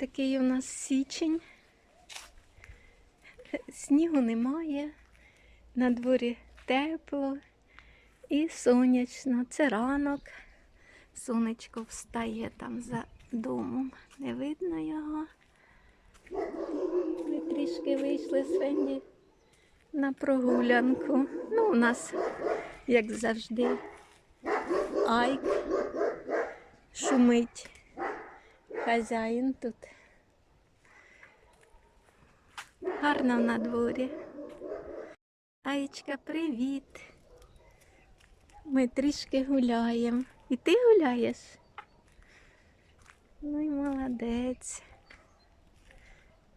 Такий у нас січень. Снігу немає. На дворі тепло і сонячно. Це ранок. Сонечко встає там за домом. Не видно його. Ми трішки вийшли з на прогулянку. Ну, у нас, як завжди, айк шумить. Хазяїн тут. Гарно на дворі. Аєчка, привіт. Ми трішки гуляємо. І ти гуляєш? Ну і молодець.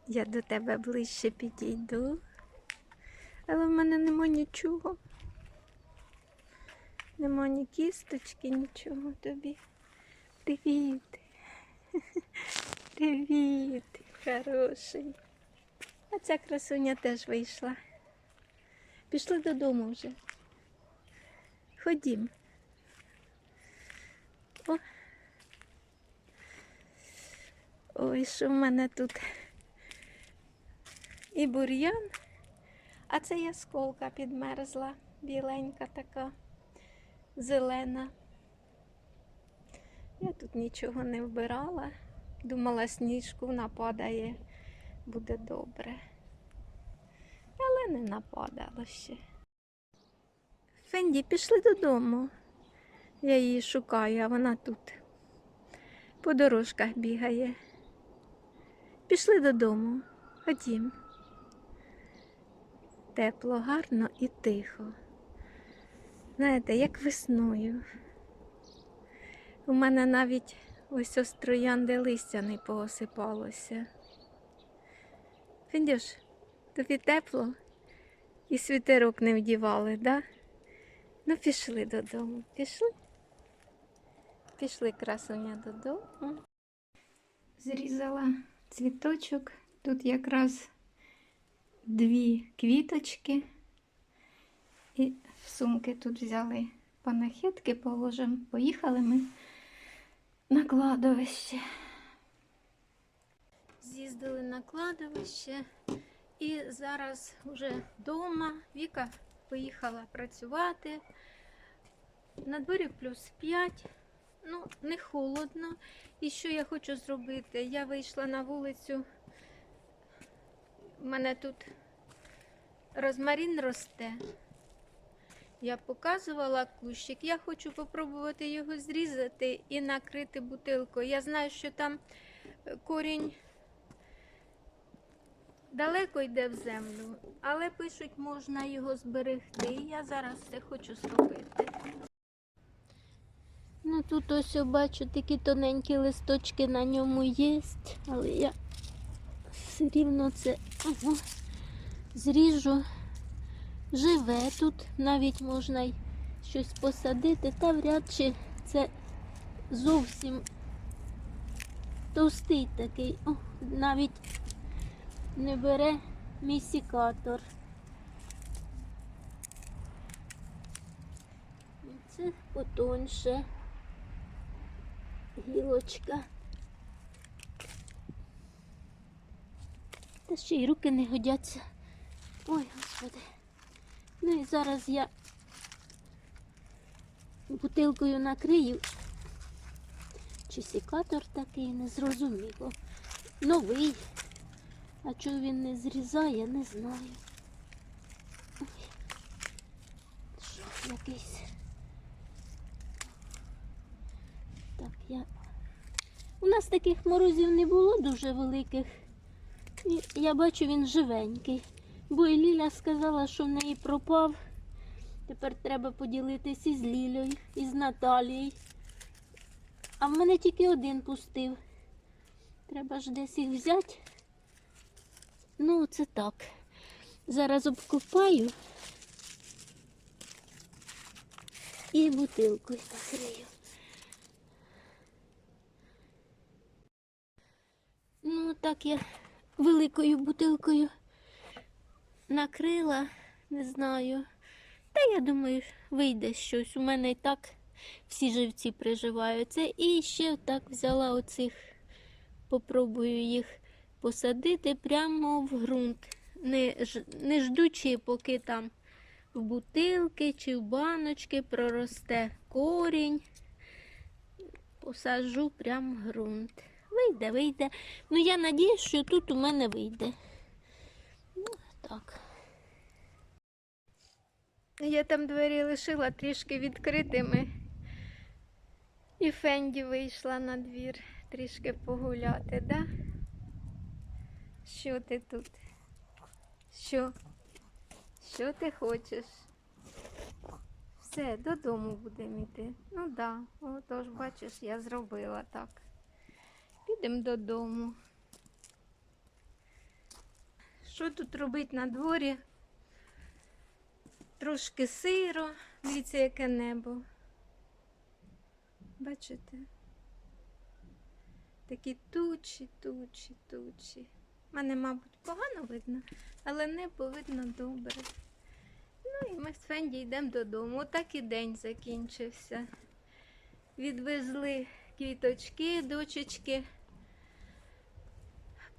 Я до тебе ближче підійду. Але в мене нема нічого. Нема ні кісточки, нічого тобі. Привіт. Привіт, хороший. А ця красуня теж вийшла. Пішли додому вже. Ходім. О. Ой, що в мене тут і бур'ян, а це ясколка підмерзла, біленька така, зелена. Я тут нічого не вбирала. Думала, сніжку нападає, буде добре. Але не нападало ще. Фенді, пішли додому. Я її шукаю, а вона тут. По дорожках бігає. Пішли додому. Ходім. Тепло, гарно і тихо. Знаєте, як весною. У мене навіть ось ось троянди листя не поосипалося. Фіндюш, тобі тепло і світерок не вдівали, да? Ну, пішли додому. Пішли? Пішли красуня додому. Зрізала цвіточок. Тут якраз дві квіточки. І в сумки тут взяли панахетки, положимо. Поїхали ми на кладовище. З'їздили на кладовище і зараз вже вдома. Віка поїхала працювати. На дворі плюс 5. Ну, не холодно. І що я хочу зробити? Я вийшла на вулицю. У мене тут розмарин росте. Я показувала кущик. Я хочу попробувати його зрізати і накрити бутилкою. Я знаю, що там е, корінь далеко йде в землю, але пишуть, можна його зберегти. Я зараз це хочу зробити. Ну тут ось я бачу такі тоненькі листочки на ньому є, але я все рівно це зріжу. Живе тут, навіть можна й щось посадити, та вряд чи це зовсім товстий такий, О, навіть не бере мій сікатор. Це потоньше гілочка. Та ще й руки не годяться. Ой, господи. Ну і зараз я бутилкою накрию. Чи сікатор такий, не зрозуміло. Новий. А чого він не зрізає, не знаю. Ой. Що якийсь. Так, я. У нас таких морозів не було дуже великих. Я бачу, він живенький. Бо і Ліля сказала, що в неї пропав. Тепер треба поділитися із Лілею, і з Наталією. А в мене тільки один пустив. Треба ж десь їх взяти. Ну, це так. Зараз обкопаю і бутилкою накрию. Ну, так я великою бутилкою накрила, не знаю. Та я думаю, вийде щось. У мене і так всі живці приживаються. І ще так взяла оцих попробую їх посадити прямо в ґрунт, не, не ждучи, поки там в бутилки чи в баночки проросте корінь. Посаджу прямо в ґрунт. Вийде, вийде. Ну, я надіюсь, що тут у мене вийде. Так. Я там двері лишила трішки відкритими. І Фенді вийшла на двір трішки погуляти, да? Що ти тут? Що? Що ти хочеш? Все, додому будемо йти. Ну да, отож, бачиш, я зробила так. Підемо додому. Що тут робити на дворі? Трошки сиро. Дивіться, яке небо. Бачите? Такі тучі, тучі, тучі. Мене, мабуть, погано видно, але небо видно добре. Ну і ми з Фенді йдемо додому. Отак і день закінчився. Відвезли квіточки, дочечки,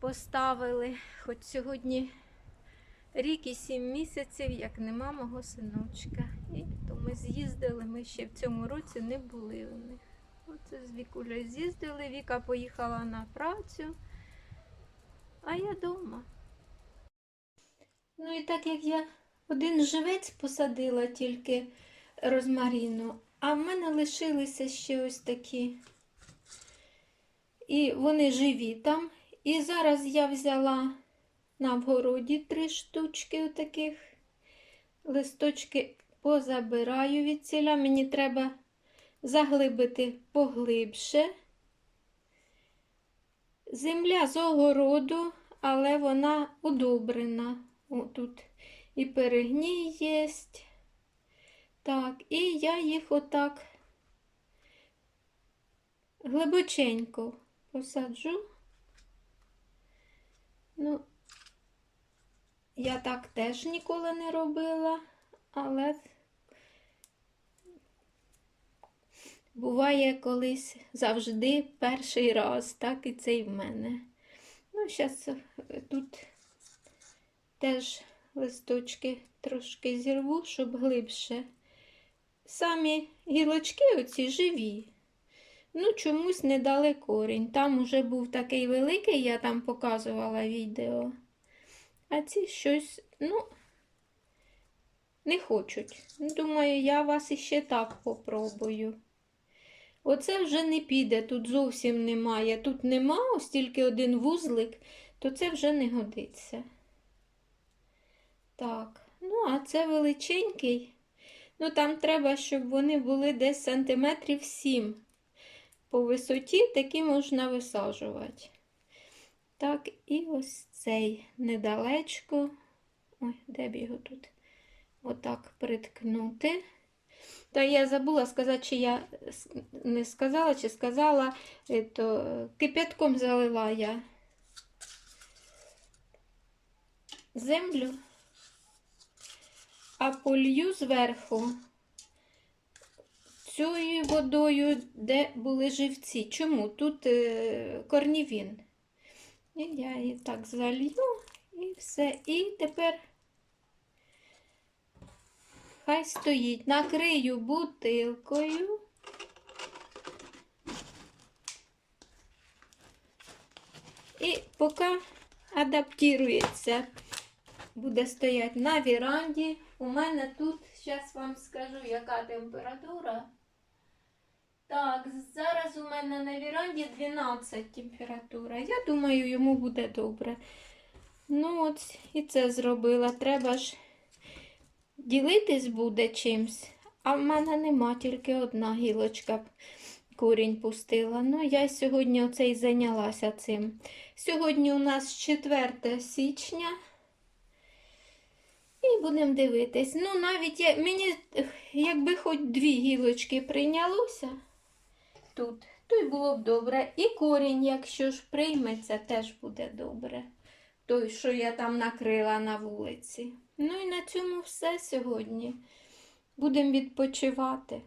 поставили, хоч сьогодні рік і сім місяців, як нема мого синочка. І то ми з'їздили, ми ще в цьому році не були у них. Оце з Вікулею з'їздили, Віка поїхала на працю, а я вдома. Ну і так як я один живець посадила тільки розмаріну, а в мене лишилися ще ось такі. І вони живі там. І зараз я взяла на вгороді три штучки таких. Листочки позабираю від ціля. Мені треба заглибити поглибше. Земля з огороду, але вона удобрена. О, тут і перегній є. Так, і я їх отак глибоченько посаджу. Ну, я так теж ніколи не робила, але буває колись завжди перший раз, так і це і в мене. Ну, зараз тут теж листочки трошки зірву, щоб глибше. Самі гілочки оці живі. Ну, чомусь не дали корінь. Там уже був такий великий, я там показувала відео. А ці щось, ну, не хочуть. Думаю, я вас іще так попробую. Оце вже не піде, тут зовсім немає. Тут нема, ось тільки один вузлик, то це вже не годиться. Так, ну, а це величенький. Ну, там треба, щоб вони були десь сантиметрів 7 по висоті, такі можна висаджувати. Так, і ось цей недалечко. Ой, де б його тут? Отак приткнути. Та я забула сказати, чи я не сказала, чи сказала, е, то кип'ятком залила я землю, а полью зверху цією водою, де були живці. Чому? Тут е, корнівін. І я її так залью і все. І тепер хай стоїть. Накрию бутилкою. І поки адаптується, буде стояти на віранді. У мене тут, зараз вам скажу, яка температура. Так, зараз у мене на віранді 12 температура. Я думаю, йому буде добре. Ну, от і це зробила. Треба ж ділитись буде чимсь. А в мене нема тільки одна гілочка корінь пустила. Ну, я сьогодні оце й зайнялася цим. Сьогодні у нас 4 січня. І будемо дивитись. Ну, навіть я, мені, якби хоч дві гілочки прийнялося тут, то й було б добре. І корінь, якщо ж прийметься, теж буде добре. Той, що я там накрила на вулиці. Ну і на цьому все сьогодні. Будемо відпочивати.